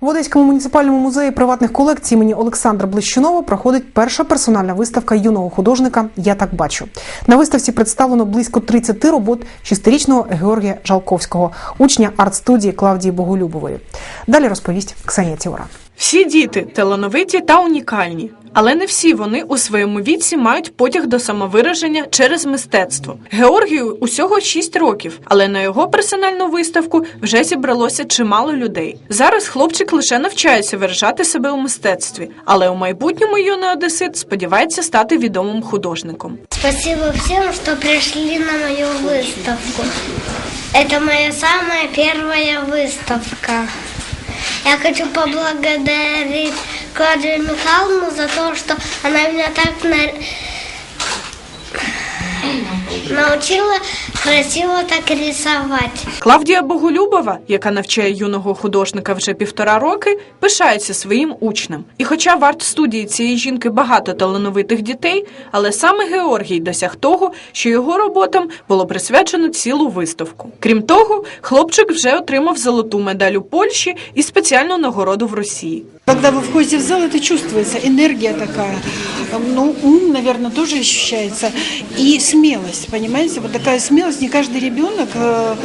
В Одеському муніципальному музеї приватних колекцій імені Олександра Блищунова проходить перша персональна виставка юного художника Я так бачу. На виставці представлено близько 30 робот шестирічного Георгія Жалковського, учня арт-студії Клавдії Боголюбової. Далі розповість Ксенія Тіора. Всі діти талановиті та унікальні, але не всі вони у своєму віці мають потяг до самовираження через мистецтво. Георгію усього 6 років, але на його персональну виставку вже зібралося чимало людей. Зараз хлопчик лише навчається виражати себе у мистецтві, але у майбутньому юний одесит сподівається стати відомим художником. Спасибо всем, что пришли на мою выставку. Это моя самая первая выставка. Я хочу поблагодарить Клавдию Михайловну за то, что она меня так на- научила красиво так рисовать. Клавдія Боголюбова, яка навчає юного художника вже півтора роки, пишається своїм учнем. І хоча в арт-студії цієї жінки багато талановитих дітей, але саме Георгій досяг того, що його роботам було присвячено цілу виставку. Крім того, хлопчик вже отримав золоту медаль у Польщі і спеціальну нагороду в Росії. Когда вы входите в зал, это чувствуется, энергия такая. Ну, ум, наверное, тоже ощущается. И смелость, понимаете? Вот такая смелость. Не каждый ребенок э,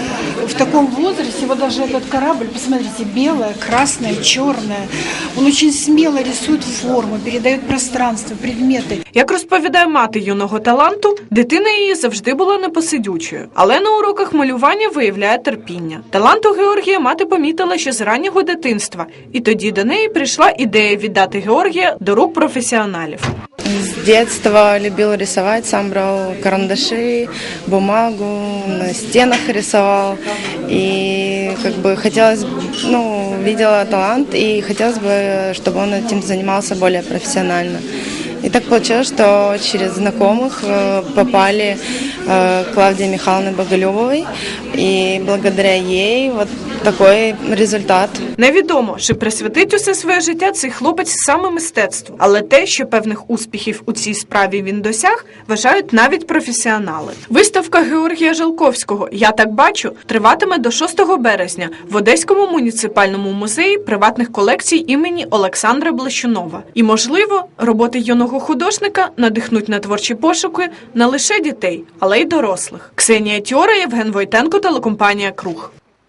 в таком возрасте, вот даже этот корабль, посмотрите, белая, красная, черная. Он очень смело рисует форму, передает пространство, предметы. Як розповідає мати юного таланту, дитина її завжди була непосидючою, але на уроках малювання виявляє терпіння. Талант у Георгія мати помітила ще з раннього дитинства, і тоді до неї прийшла ідея віддати Георгія до рук професіоналів. С детства любил рисовать, сам брал карандаши, бумагу, на стенах рисовал. И как бы хотелось, ну, видела талант и хотелось бы, чтобы он этим занимался более профессионально. И так получилось, что через знакомых э, попали э, к Клавдии Михайловне Боголюбовой. И благодаря ей вот такой результат. Невідомо, чи присвятить усе своє життя цей хлопець саме мистецтву, але те, що певних успіхів у цій справі він досяг, вважають навіть професіонали. Виставка Георгія Жалковського Я так бачу триватиме до 6 березня в Одеському муніципальному музеї приватних колекцій імені Олександра Блещунова. І можливо, роботи юного художника надихнуть на творчі пошуки не лише дітей, але й дорослих. Ксенія Тьора, Євген Войтенко, телекомпанія Круг.